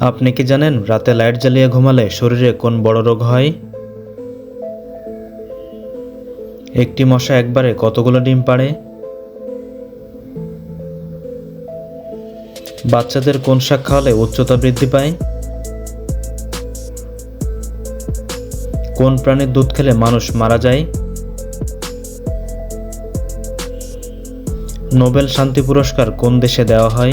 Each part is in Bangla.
আপনি কি জানেন রাতে লাইট জ্বালিয়ে ঘুমালে শরীরে কোন বড় রোগ হয়? একটি মশা একবারে কতগুলো ডিম পাড়ে? বাচ্চাদের কোন শাক খাওয়ালে উচ্চতা বৃদ্ধি পায়? কোন প্রাণীর দুধ খেলে মানুষ মারা যায়? নোবেল শান্তি পুরস্কার কোন দেশে দেওয়া হয়?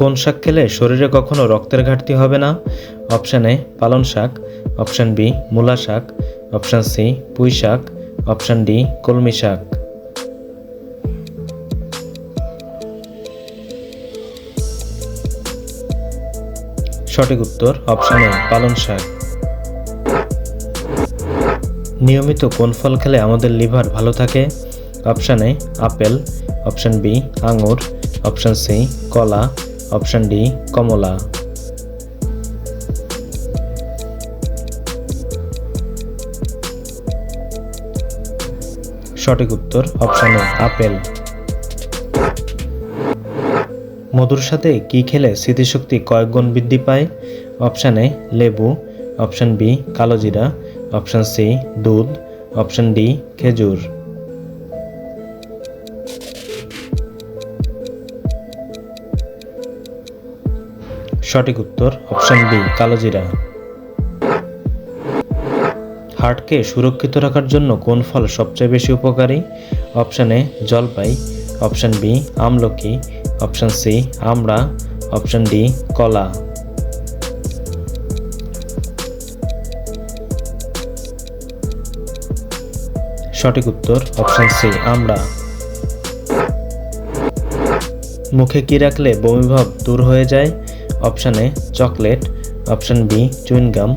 কোন শাক খেলে শরীরে কখনো রক্তের ঘাটতি হবে না? অপশান এ পালন শাক। অপশান বি, মূলা শাক। অপশান সি, পুঁই শাক। অপশান ডি, কলমি শাক। সঠিক উত্তর অপশান এ পালন শাক। নিয়মিত কোন ফল খেলে আমাদের লিভার ভালো থাকে? Option A, apple. Option B, আঙুর। অপশান সি, কলা। অপশান ডি কমলা সঠিক উত্তর অপশান এ আপেল। মধুর সাথে কি খেলে স্মৃতিশক্তি কয়েক গুণ বৃদ্ধি পায়? অপশান এ লেবু। অপশান বি কালোজিরা অপশান সি দুধ। অপশান ডি খেজুর। সঠিক উত্তর অপশন বি কালোজিরা হার্টকে সুরক্ষিত রাখার জন্য কোন ফল সবচেয়ে বেশি উপকারী? অপশান এ, জলপাই। অপশান বি, আমলকি। অপশান সি, আমড়া। অপশান ডি, কলা। সঠিক উত্তর অপশান সি, আমড়া। মুখে কি রাখলে বমিভাব দূর হয়ে যায়? Option A chocolate, option B chewing gum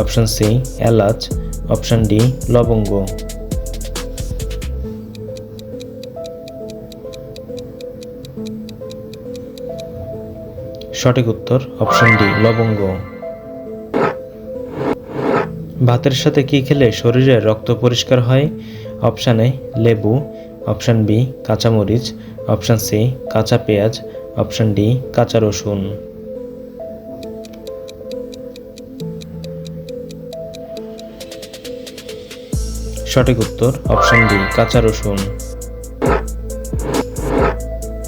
option C এলাচ, অপশান ডি লবঙ্গ। সঠিক উত্তর অপশান ডি লবঙ্গ। ভাতের সাথে কি খেলে শরীরে রক্ত পরিষ্কার হয়? অপশান এ লেবু, অপশান বি কাঁচামরিচ, অপশান সি কাঁচা পেঁয়াজ, অপশান ডি কাঁচা রসুন। সঠিক উত্তর, অপশান ডি কাঁচা রসুন।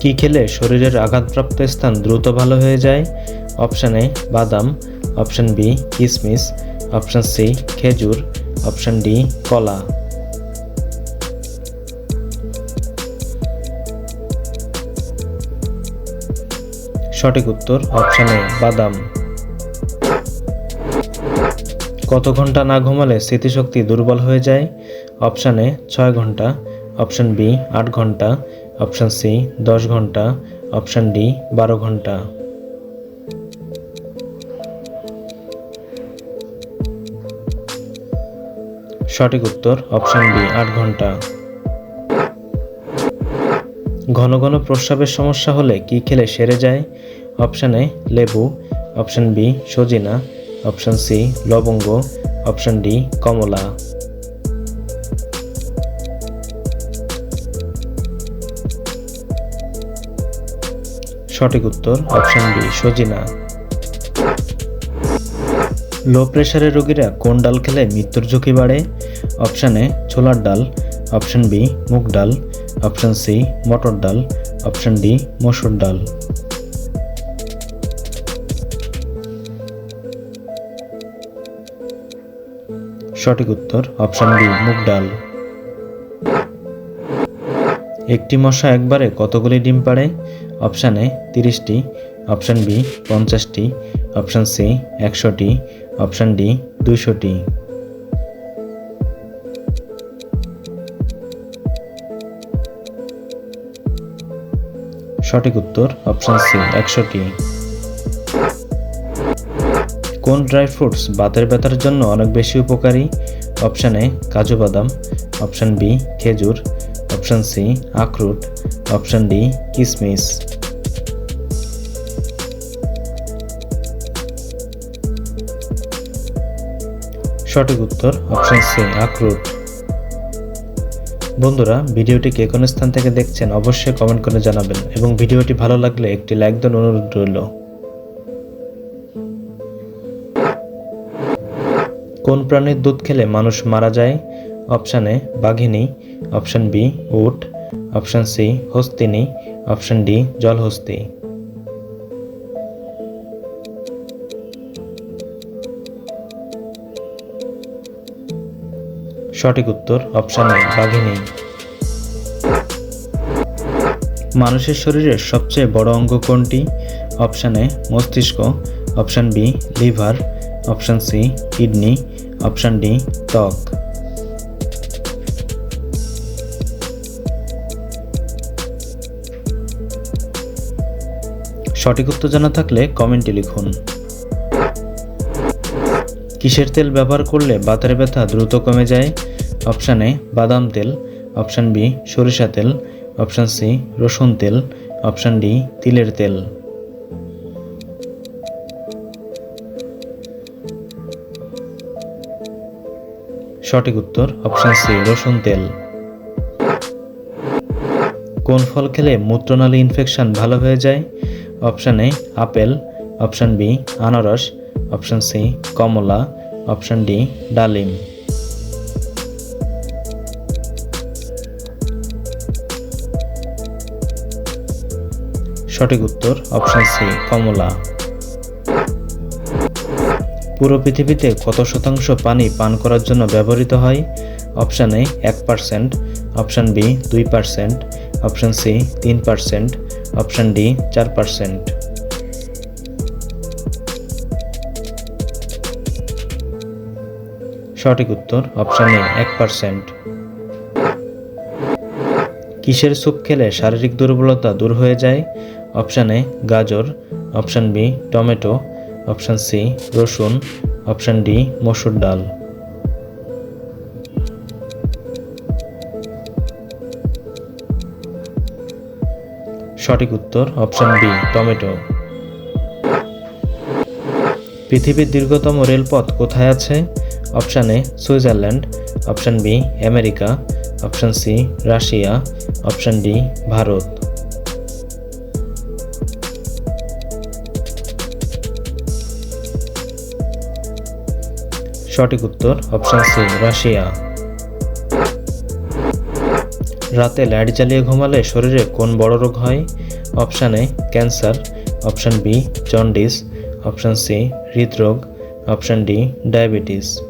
কি খেলে শরীরের আঘাতপ্রাপ্ত স্থান দ্রুত ভালো হয়ে যায়? অপশান এ, বাদাম। অপশান বি কিশমিশ অপশান সি, খেজুর। অপশান ডি, কলা। সঠিক উত্তর, অপশান এ, বাদাম। কত ঘণ্টা না ঘুমালে স্মৃতিশক্তি দুর্বল হয়ে যায়? অপশান এ ছয় ঘণ্টা, অপশান বি আট ঘণ্টা, অপশান সি দশ ঘণ্টা, অপশান ডি বারো ঘণ্টা। সঠিক উত্তর অপশান বি আট ঘণ্টা। ঘন ঘন প্রস্রাবের সমস্যা হলে কি খেলে সেরে যায়? অপশান এ লেবু, অপশান বি সজিনা, অপশান সি লবঙ্গ, অপশান ডি কমলা। সঠিক উত্তর অপশান বি, সজিনা। লো প্রেশারের রোগীরা কোন ডাল খেলে মৃত্যুর ঝুঁকি বাড়ে? অপশান এ ছোলার ডাল। অপশান বি মুগ ডাল। অপশান সি মটর ডাল। অপশান ডি মসুর ডাল। সঠিক উত্তর অপশান বি, মুগ ডাল। একটি মশা একবারে কতগুলি ডিম পাড়ে? অপশান এ তিরিশটি, অপশান বি পঞ্চাশটি, অপশান সি একশোটি, অপশান ডি দুইশোটি। সঠিক উত্তর অপশান সি একশোটি। কোন ড্রাই ফ্রুটস বাতের ব্যথার জন্য অনেক বেশি উপকারী? অপশান এ কাজু বাদাম, অপশান বি খেজুর, অপশান সি আখরুট। অপশান ডি, কিসমিস। সঠিক উত্তর অপশান সি, আখরুট। বন্ধুরা, ভিডিওটি কোন স্থান থেকে দেখছেন অবশ্যই কমেন্ট করে জানাবেন এবং ভিডিওটি ভালো লাগলে একটি লাইক দেন, অনুরোধ রইল। কোন প্রাণীর দুধ খেলে মানুষ মারা যায়? অপশান বাঘিনী। অপশান বি, উট। অপশান সি হস্তিনী অপশান ডি জলহস্তি সঠিক উত্তর অপশান এ বাঘিনী মানুষের শরীরের সবচেয়ে বড় অঙ্গ কোনটি? অপশান এ মস্তিষ্ক। Option B liver option C kidney option D ত্বক। সঠিক উত্তর জানা থাকলে কমেন্টে লিখুন। কিসের তেল ব্যবহার করলে বাতের ব্যথা দ্রুত কমে যায়? অপশান এ, বাদাম তেল। অপশান বি, সরিষা তেল। অপশান সি, রসুন তেল। অপশান ডি, তিলের তেল। সঠিক উত্তর, অপশান সি, রসুন তেল। কোন ফল খেলে মূত্রনালী ইনফেকশন ভালো হয়ে যায়? Option A apple option B আনারস অপশান সি কমলা অপশান ডি ডালিম সঠিক উত্তর অপশান সি কমলা পুরো পৃথিবীতে কত শতাংশ পানি পান করার জন্য ব্যবহৃত হয়? অপশান এ এক পার্সেন্ট অপশান বি দুই পার্সেন্ট অপশান সি তিন পার্সেন্ট অপশান ডি, চার পার্সেন্ট সঠিক উত্তর, অপশান এ, এক পার্সেন্ট কিসের স্যুপ খেলে শারীরিক দুর্বলতা দূর হয়ে যায়? অপশান এ, গাজর। Option B, tomato. Option C, রসুন। অপশান ডি, মসুর ডাল। সঠিক উত্তর অপশন বি, টমেটো। পৃথিবীর দীর্ঘতম রেলপথ কোথায় আছে? Option A, Switzerland. Option B, America. Option C, Russia. Option D, Bharat. সঠিক উত্তর অপশান সি, রাশিয়া। রাতে লাইট জ্বালিয়ে ঘুমালে শরীরে কোন বড় রোগ হয়? Option A, cancer. Option B, jaundice. Option C, হৃদরোগ। Option D, diabetes.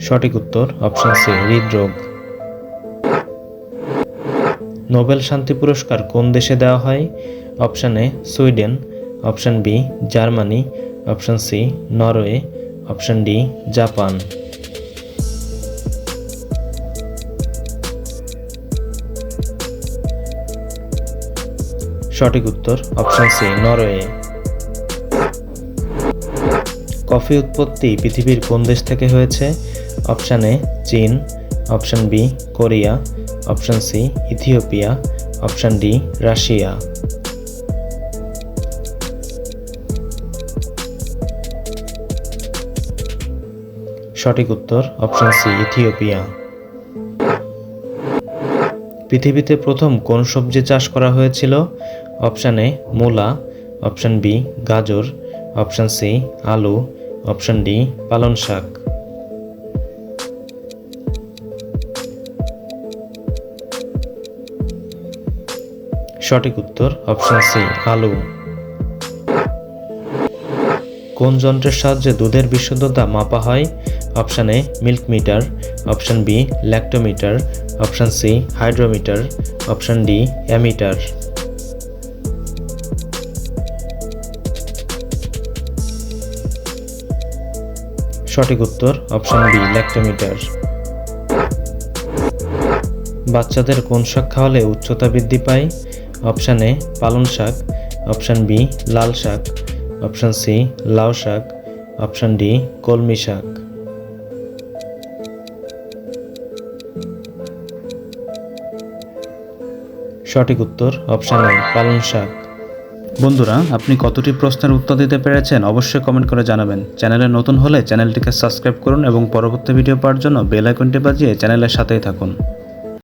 সঠিক উত্তর, অপশান সি, হৃদরোগ। নোবেল শান্তি পুরস্কার কোন দেশে দেওয়া হয়? Option A, Sweden. Option B, Germany. Option C, Norway. Option D, Japan. সঠিক উত্তর, অপশান সি, নরওয়ে। কফি উৎপত্তি পৃথিবীর কোন দেশ থেকে হয়েছে? অপশান এ, চীন। Option B, Korea. Option C, Ethiopia. Option D, Russia. সঠিক উত্তর, অপশন সি, ইথিওপিয়া। পৃথিবীতে প্রথম কোন সবজি চাষ করা হয়েছিল? অপশান এ, মূলা। অপশান বি, গাজর। অপশান সি, আলু। অপশান ডি পালন শাক। সঠিক উত্তর, অপশান সি, আলু। কোন যন্ত্রের সাহায্যে দুধের বিশুদ্ধতা মাপা হয়? Option A milk meter, option B lactometer, option C hydrometer, option D ammeter. সঠিক উত্তর অপশান বি ল্যাক্টোমিটার। বাচ্চাদের কোন শাক খাওয়ালে উচ্চতা বৃদ্ধি পায়? অপশান এ পালং শাক, অপশান বি লাল শাক, অপশান সি লাউ শাক, অপশান ডি কলমি শাক। সঠিক উত্তর অপশান এ পালং শাক। বন্ধুরা, আপনি কতটি প্রশ্নের উত্তর দিতে পেরেছেন অবশ্যই কমেন্ট করে জানাবেন। চ্যানেলে নতুন হলে চ্যানেলটিকে সাবস্ক্রাইব করুন এবং পরবর্তী ভিডিও পাওয়ার জন্য বেল আইকনটি বাজিয়ে চ্যানেলের সাথেই থাকুন।